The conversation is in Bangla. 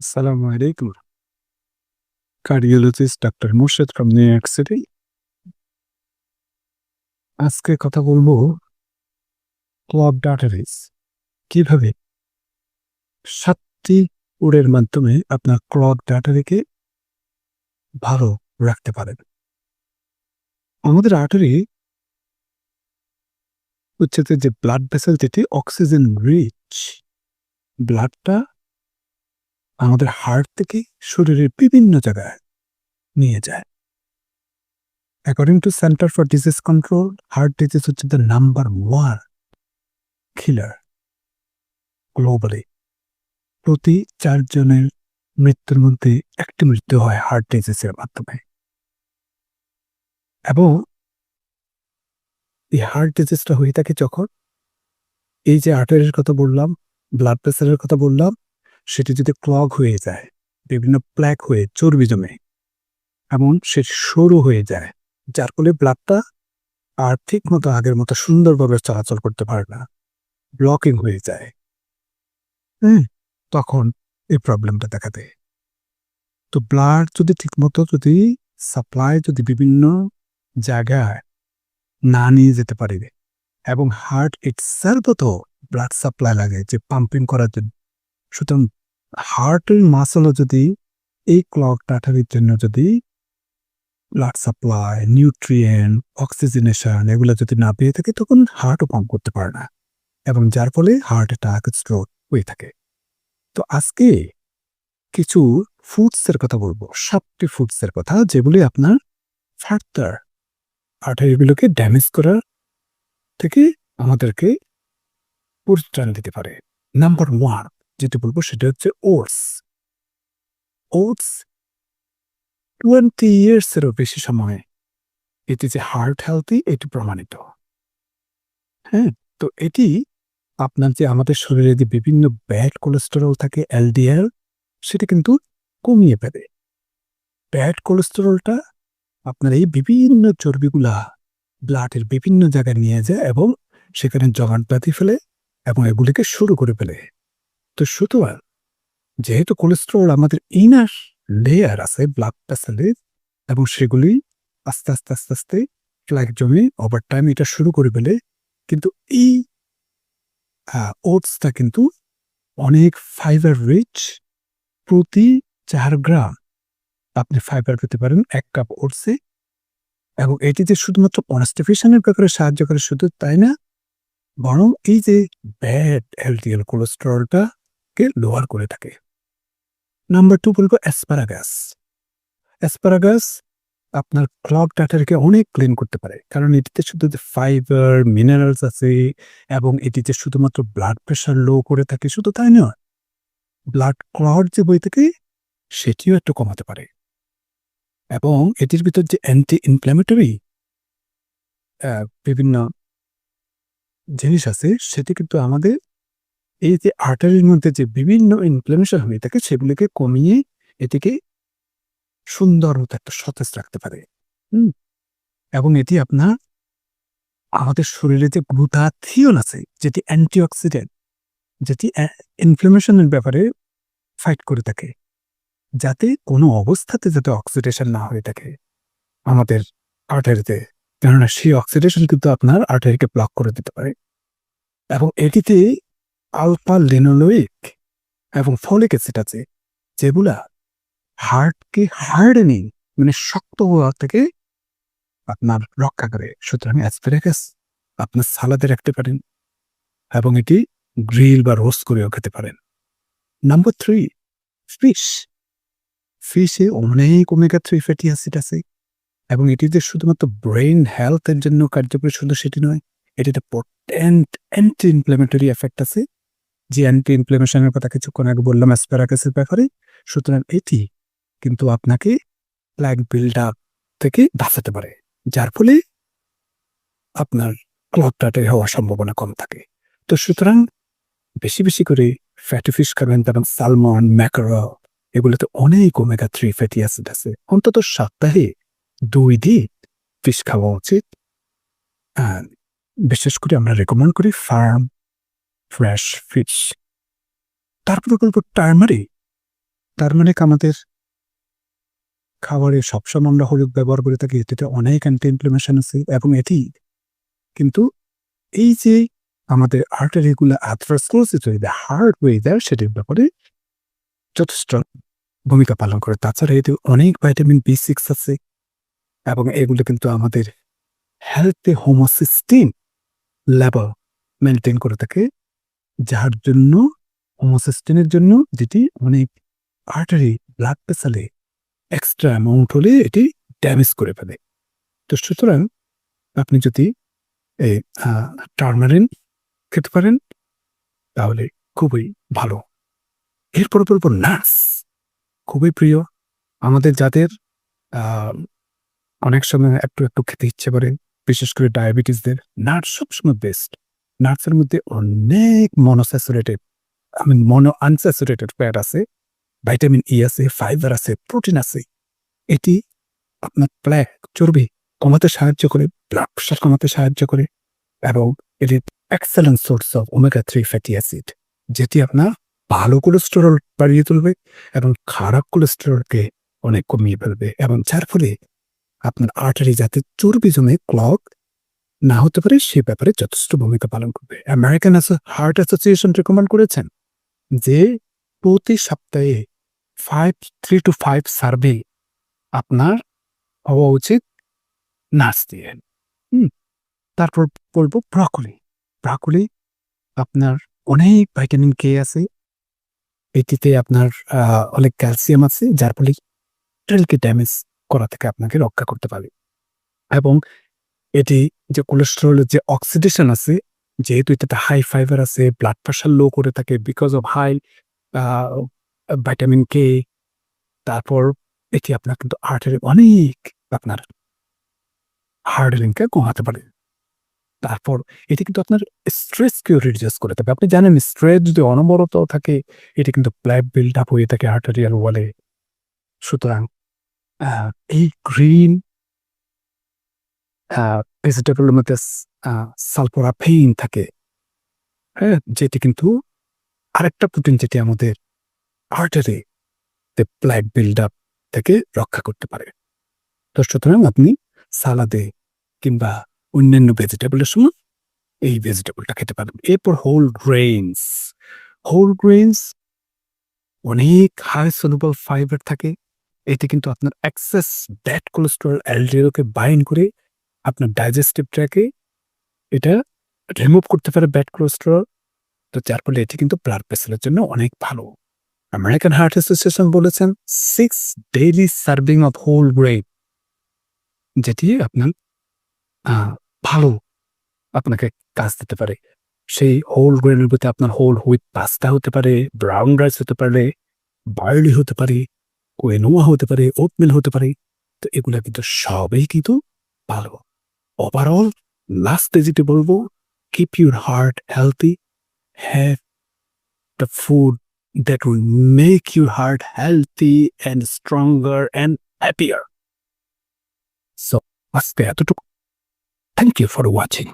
Assalamu alaikum. Cardiologist Dr. Murshid from New York City. আজকে কথা বলব ক্লব ডাটারিস কীভাবে সাতটি উড়ের মাধ্যমে আপনার ক্লব ডাটারিকে ভালো রাখতে পারেন আমাদের আর্টারি হচ্ছে যে ব্লাড ভেসেল যেটি অক্সিজেন রিচ ব্লাডটা আমাদের হার্ট থেকে শরীরের বিভিন্ন জায়গায় নিয়ে যায়। According to centre for disease control heart disease হচ্ছে the number one killer globally প্রতি চারজনের মৃত্যুর মধ্যে একটি মৃত্যু হয় হার্ট ডিজিজের মাধ্যমে। এবং এই হার্ট ডিজিজটা হয়ে থাকে যখন এই যে আর্টারির কথা বললাম ব্লাড প্রেসারের কথা বললাম সেটি যদি ক্লগ হয়ে যায়, বিভিন্ন প্ল্যাক হয়ে চর্বি জমে, এমন সে সরু হয়ে যায়, যার ফলে ব্লাডটা আর ঠিক মতো আগের মতো সুন্দরভাবে চলাচল করতে পারে না ব্লকিং হয়ে যায়। হ্যাঁ তখন এই প্রবলেমটা দেখা দেয়। তো ব্লাড যদি ঠিকমতো যদি সাপ্লাই যদি বিভিন্ন জায়গায় না নিয়ে যেতে পারে এবং হার্ট ইটসেলফও তো ব্লাড সাপ্লাই লাগে, যে পাম্পিং করার জন্য সুতরাং হার্টের মাসলও যদি এই ক্লক টাটারির জন্য যদি ব্লাড সাপ্লাই নিউট্রিয়েন্ট অক্সিজেনেশন এগুলো যদি না পেয়ে থাকে, তখন হার্টও পাম্প করতে পারে না। এবং যার ফলে হার্ট অ্যাটাক স্ট্রোক হয়ে থাকে। তো আজকে কিছু ফুডসের কথা বলব। সাতটি ফুডসের কথা, যেগুলি আপনার ফার্দার আর্টারিগুলোকে ড্যামেজ করার থেকে আমাদেরকে পরিত্রাণ দিতে পারে। নাম্বার ওয়ান যেটি বলব সেটা হচ্ছে ওটস। ওটস টোয়েন্টি ইয়ার্সেরও বেশি সময়ে এটি যে হার্ট হেলথি এটি প্রমাণিত। হ্যাঁ তো এটি আপনার যে আমাদের শরীরে যে বিভিন্ন ব্যাড কোলেস্টেরল থাকে এলডিএল সেটা কিন্তু কমিয়ে ফেলে। ব্যাড কোলেস্টেরলটা আপনার এই বিভিন্ন চর্বিগুলা ব্লাডের বিভিন্ন জায়গায় নিয়ে যায় এবং সেখানে জগান বাঁধি ফেলে এবং এগুলিকে শুরু করে ফেলে। তো সুতরাং যেহেতু কোলেস্ট্রল আমাদের ইনার লেয়ার আছে ব্লাড ভেসেলের এবং সেগুলি আস্তে আস্তে আস্তে আস্তে ফ্ল্যাগ জমে ওভার টাইম এটা শুরু করে ফেলে, কিন্তু এই ওটসটা কিন্তু অনেক ফাইবার রিচ প্রতি চার গ্রাম আপনি ফাইবার পেতে পারেন এক কাপ ওটসে এবং এটি যে শুধুমাত্র কনস্টিপেশনের ব্যাপারে সাহায্য করে শুধু তাই না, বরং এই যে ব্যাড এলডিএল কোলেস্টেরলটাকে লোয়ার করে থাকে। নাম্বার টু বলব অ্যাসপারাগাস অ্যাসপারাগাস আপনার ক্লক ডাটারকে অনেক ক্লিন করতে পারে, কারণ এটিতে শুধু ফাইবার মিনারেলস আছে এবং এটিতে শুধুমাত্র ব্লাড প্রেশার লো করে থাকে, শুধু তাই নয় ব্লাড ক্লট যে বই থেকে সেটিও একটু কমাতে পারে। এবং এটির ভিতর যে অ্যান্টি ইনফ্ল্যামেটরি বিভিন্ন জিনিস আছে, সেটি কিন্তু আমাদের এই যে আর্টারির মধ্যে যে বিভিন্ন ইনফ্লামেশন হয়ে থাকে সেগুলিকে কমিয়ে এটিকে সুন্দর মতো একটা সতেজ রাখতে পারে। হুম? এবং এটি আপনার আমাদের শরীরে যে গ্লুটাথিয়ন আছে, যেটি অ্যান্টিঅক্সিডেন্ট যেটি ইনফ্লামেশনের ব্যাপারে ফাইট করে থাকে, যাতে কোনো অবস্থাতে যাতে অক্সিডেশন না হয়ে থাকে আমাদের আর্টারিতে কেননা সেই অক্সিডেশন কিন্তু আপনার আর্টারিকে ব্লক করে দিতে পারে। এবং এটিতে আলফা লেনোলোইক এবং ফলিক অ্যাসিড আছে, যেগুলা হার্টকে হার্ডেনিং মানে শক্ত হওয়া থেকে আপনার রক্ষা করে। সুতরাং অ্যাসপেরাগাস আপনার সালাদে রাখতে পারেন এবং এটি গ্রিল বা রোস্ট করেও খেতে পারেন। Number three, fish. ফিশে অনেক ওমেগা থ্রি ফ্যাটি অ্যাসিড আছে এবং এটি যে শুধুমাত্র ব্রেন হেলথের জন্য কার্যকরী শুধু সেটি নয়, এটিতে পোটেন্ট অ্যান্টি ইনফ্লামেটরি এফেক্ট আছে। যে অ্যান্টি ইনফ্লামেশনের কথা কিছুক্ষণ আগে বললাম অ্যাসপ্যারাগাসের ব্যাপারে সুতরাং এটি কিন্তু আপনাকে প্ল্যাক বিল্ড আপ থেকে বাঁচাতে পারে, যার ফলে আপনার ক্লকটাটে হওয়ার সম্ভাবনা কম থাকে। তো সুতরাং বেশি বেশি করে ফ্যাটি ফিশ খাবেন যেমন সালমন ম্যাকারো এগুলোতে অনেক ওমেগা থ্রি ফ্যাটি অ্যাসিড আছে। অন্তত সপ্তাহে দুই দিন ফিশ খাওয়া উচিত। বিশেষ করে আমরা রেকমেন্ড করি ফার্ম ফ্রেশ ফিশ। তারপরে বলব টার্মারি তার মানে আমাদের খাবারে সবসময় আমরা হলুদ ব্যবহার করে থাকি, এটিতে অনেক অ্যান্টি ইনফ্লামেশন আছে এবং এটি কিন্তু এই যে আমাদের আর্টারিগুলো আথ্রাসক্লোসিস হয়ে যায় হার্ট যায় সেটির ব্যাপারে যথেষ্ট ভূমিকা পালন করে। তাছাড়া এতে অনেক ভাইটামিন বি সিক্স আছে এবং এগুলো কিন্তু আমাদের হেলথে হোমোসিস্টিন লেভেল মেনটেন করে থাকে। যার জন্য হোমোসিস্টিনের জন্য যেটি অনেক আর্টারি ব্লাড প্রেসারে এক্সট্রা অ্যামাউন্ট হলে এটি ড্যামেজ করে ফেলে। তো সুতরাং, আপনি যদি এই টার্মারিন খেতে পারেন, তাহলে খুবই ভালো। এরপর বলব নার্স। খুবই প্রিয়। আমাদের যাদের অনেক সময় একটু একটু খেতে ইচ্ছে করে, বিশেষ করে ডায়াবেটিসদের নার্স সবসময় বেস্ট নার্সের মধ্যে অনেক মনোস্যাচুরেটেড আমি মনো আনস্যাচুরেটেড ফ্যাট আছে ভাইটামিন ই আছে ফাইবার আছে প্রোটিন আছে। এটি আপনার প্ল্যাক চর্বি কমাতে সাহায্য করে ব্লাড প্রেশার কমাতে সাহায্য করে এবং এটি excellent source of omega three fatty acid যেটি আপনার ভালো কোলেস্টেরল বাড়িয়ে তুলবে এবং খারাপ কোলেস্টেরলকে অনেক কমিয়ে ফেলবে এবং যার ফলে আপনার আর্টারি যাতে চর্বি জমে ক্লক না হতে পারে সে ব্যাপারে যথেষ্ট ভূমিকা পালন করবে। আমেরিকান হার্ট অ্যাসোসিয়েশন রেকমেন্ড করেছেন যে প্রতি সপ্তাহে five three to five serve আপনার হওয়া উচিত নাচ দিয়ে। তারপর বলব ব্রকলি। ব্রকলি আপনার অনেক ভাইটামিন কে আছে, এটিতে আপনার অনেক ক্যালসিয়াম আছে, যার ফলে ট্রেলকে ড্যামেজ করা থেকে আপনাকে রক্ষা করতে পারে। এবং এটি যে কোলেস্টেরলের যে অক্সিডেশন আছে, যেহেতু এটাতে হাই ফাইবার আছে ব্লাড প্রেশার লো করে থাকে because of high vitamin K তারপর এটি আপনার কিন্তু আর্টারি অনেক আপনার হার্ট রিংকে কমাতে পারে। তারপর এটি কিন্তু আপনার স্ট্রেসকেও রিডিউস করে থাকে। আপনি জানেন স্ট্রেস যদি অনবরত থাকে, এটি কিন্তু ব্ল্যাক বিল্ড আপ হয়ে থাকে আর্টারিয়াল ওয়ালে সুতরাং এই গ্রিন ভেজিটেবলের মধ্যে সালফোরাফেইন থাকে হ্যাঁ যেটি কিন্তু আরেকটা প্রোটিন যেটি আমাদের আর্টারি ব্ল্যাক বিল্ড আপ থেকে রক্ষা করতে পারে। তো সুতরাং আপনি সালাদে কিংবা অন্যান্য ভেজিটেবলের সময় এই ভেজিটেবলটা খেতে পারেন। এরপর হোল গ্রেইনস হোল গ্রেইনস অনেক হাই সলুবল ফাইবার থাকে। এতে কিন্তু আপনার অ্যাক্সেস ব্যাড কোলেস্টেরল এলডিএলকে বাইন্ড করে আপনার ডাইজেস্টিভ ট্র্যাকে এটা রিমুভ করতে পারে ব্যাড কোলেস্টেরল তো যার ফলে এটি কিন্তু ব্লাড প্রেসারের জন্য অনেক ভালো। আমেরিকান হার্ট অ্যাসোসিয়েশন বলেছেন six daily serving of whole grain যেটি আপনার ভালো আপনাকে কাজ দিতে পারে। সেই হোল গ্রেনের প্রতি আপনার হোল হুইট পাস্তা হতে পারে ব্রাউন রাইস হতে পারে বার্লি হতে পারে কোয়েনোয়া হতে পারে ওটমিল হতে পারে, তো এগুলা কিন্তু সবই কিন্তু ভালো। ওভারঅল লাস্ট যেটি বলবো keep your heart healthy have the food that will make your heart healthy and stronger and happier so আজকে এতটুকু থ্যাংক ইউ ফর ওয়াচিং